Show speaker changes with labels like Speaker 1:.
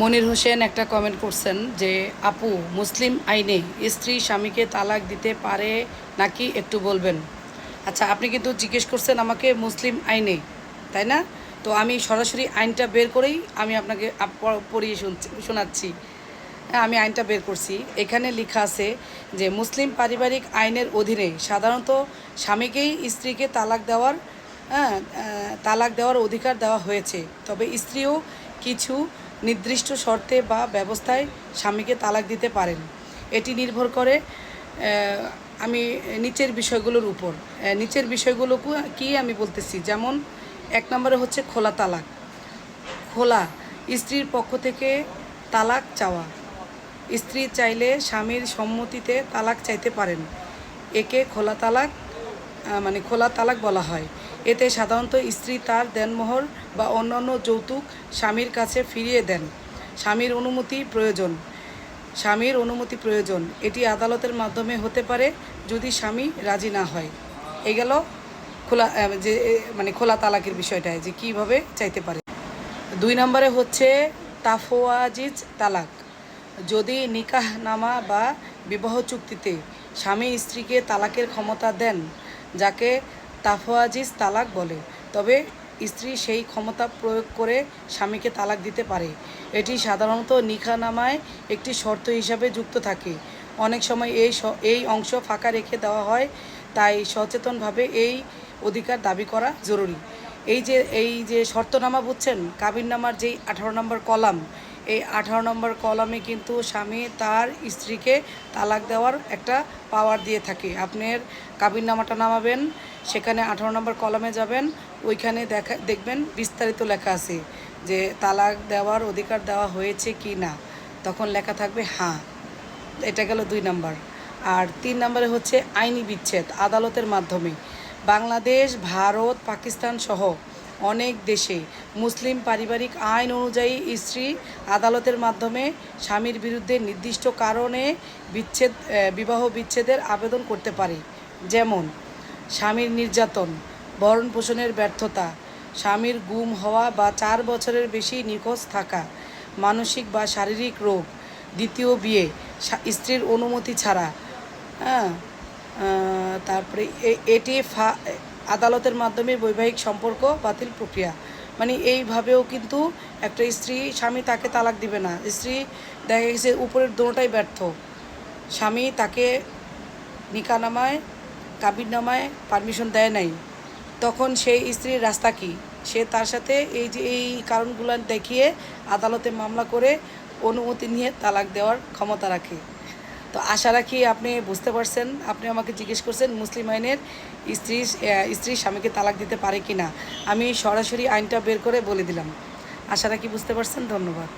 Speaker 1: মনির হোসেন একটা কমেন্ট করছেন যে, আপু, মুসলিম আইনে স্ত্রী স্বামীকে তালাক দিতে পারে নাকি একটু বলবেন? আচ্ছা আপনি কিন্তু জিজ্ঞেস করছেন আমাকে মুসলিম আইনে, তাই না? তো আমি সরাসরি আইনটা বের করেই আমি আপনাকে পড়িয়ে শুনছি শোনাচ্ছি। হ্যাঁ আমি আইনটা বের করছি। এখানে লেখা আছে যে, মুসলিম পারিবারিক আইনের অধীনে সাধারণত স্বামীকেই স্ত্রীকে তালাক দেওয়ার হ্যাঁ তালাক দেওয়ার অধিকার দেওয়া হয়েছে। তবে স্ত্রীও কিছু নির্দিষ্ট শর্তে বা ব্যবস্থায় স্বামীকে তালাক দিতে পারেন। এটি নির্ভর করে আমি নিচের বিষয়গুলোর উপর। নিচের বিষয়গুলো কি আমি বলতেছি? যেমন, এক নম্বরে হচ্ছে খোলা তালাক। খোলা, স্ত্রীর পক্ষ থেকে তালাক চাওয়া। স্ত্রী চাইলে স্বামীর সম্মতিতে তালাক চাইতে পারেন। একে খোলা তালাক মানে খোলা তালাক বলা হয়। এতে সাধারণত স্ত্রী তার দেনমোহর বা অন্যান্য যৌতুক স্বামীর কাছে ফিরিয়ে দেন। স্বামীর অনুমতি প্রয়োজন। স্বামীর অনুমতি প্রয়োজন। এটি আদালতের মাধ্যমে হতে পারে যদি স্বামী রাজি না হয়। এই গেল খোলা যে মানে খোলা তালাকের বিষয়টায় যে কীভাবে চাইতে পারে। দুই নম্বরে হচ্ছে তাফোয়াজিজ তালাক। যদি নিকাহনামা বা বিবাহ চুক্তিতে স্বামী স্ত্রীকে তালাকের ক্ষমতা দেন, যাকে তাফওয়াজিজ তালাক বলে, তবে স্ত্রী সেই ক্ষমতা প্রয়োগ করে স্বামীকে তালাক দিতে পারে। এটি সাধারণত নিখানামায় একটি শর্ত হিসাবে যুক্ত থাকে। অনেক সময় এই এই অংশ ফাঁকা রেখে দেওয়া হয়, তাই সচেতনভাবে এই অধিকার দাবি করা জরুরি। এই যে এই যে শর্তনামা বুঝছেন, কাবিননামার যেই আঠারো নম্বর কলাম এই আঠারো নম্বর কলামে কিন্তু স্বামী তার স্ত্রীকে তালাক দেওয়ার একটা পাওয়ার দিয়ে থাকে। আপনার কাবিননামাটা নামাবেন, সেখানে আঠারো নম্বর কলামে যাবেন, ওইখানে দেখা, দেখবেন বিস্তারিত লেখা আছে যে তালাক দেওয়ার অধিকার দেওয়া হয়েছে কি না। তখন লেখা থাকবে হ্যাঁ। এটা গেল দুই নাম্বার। আর তিন নম্বরে হচ্ছে আইনি বিচ্ছেদ, আদালতের মাধ্যমে। বাংলাদেশ, ভারত, পাকিস্তান সহ অনেক দেশে। মুসলিম পারিবারিক আইন অনুযায়ী স্ত্রী আদালতের মাধ্যমে স্বামীর বিরুদ্ধে নির্দিষ্ট কারণে বিচ্ছেদ বিবাহ বিচ্ছেদের আবেদন করতে পারে। যেমন, স্বামীর নির্যাতন ভরণ পোষণের ব্যর্থতা, স্বামীর গুম হওয়া বা চার বছরের বেশি নিখোঁজ থাকা, মানসিক বা শারীরিক রোগ, দ্বিতীয় বিয়ে স্ত্রীর অনুমতি ছাড়া হ্যাঁ তারপরে এটি ফা- আদালতের মাধ্যমে বৈবাহিক সম্পর্ক বাতিল প্রক্রিয়া। মানে এইভাবেও কিন্তু একটা স্ত্রী, স্বামী তাকে তালাক দিবে না। স্ত্রী দেখা গেছে উপরের দোনোটাই ব্যর্থ। স্বামী তাকে নিকানামায় কাবিননামায় পারমিশন দেয় নাই। তখন সেই স্ত্রীর রাস্তা কি? সে তার সাথে এই যে এই কারণগুলো দেখিয়ে আদালতে মামলা করে অনুমতি নিয়ে তালাক দেওয়ার ক্ষমতা রাখে। তো আশা রাখি আপনি বুঝতে পারছেন। আপনি আমাকে জিজ্ঞেস করছেন মুসলিম আইনের স্ত্রী স্ত্রী স্বামীকে তালাক দিতে পারে কি না আমি সরাসরি আইনটা বের করে বলে দিলাম। আশা রাখি বুঝতে পারছেন। ধন্যবাদ।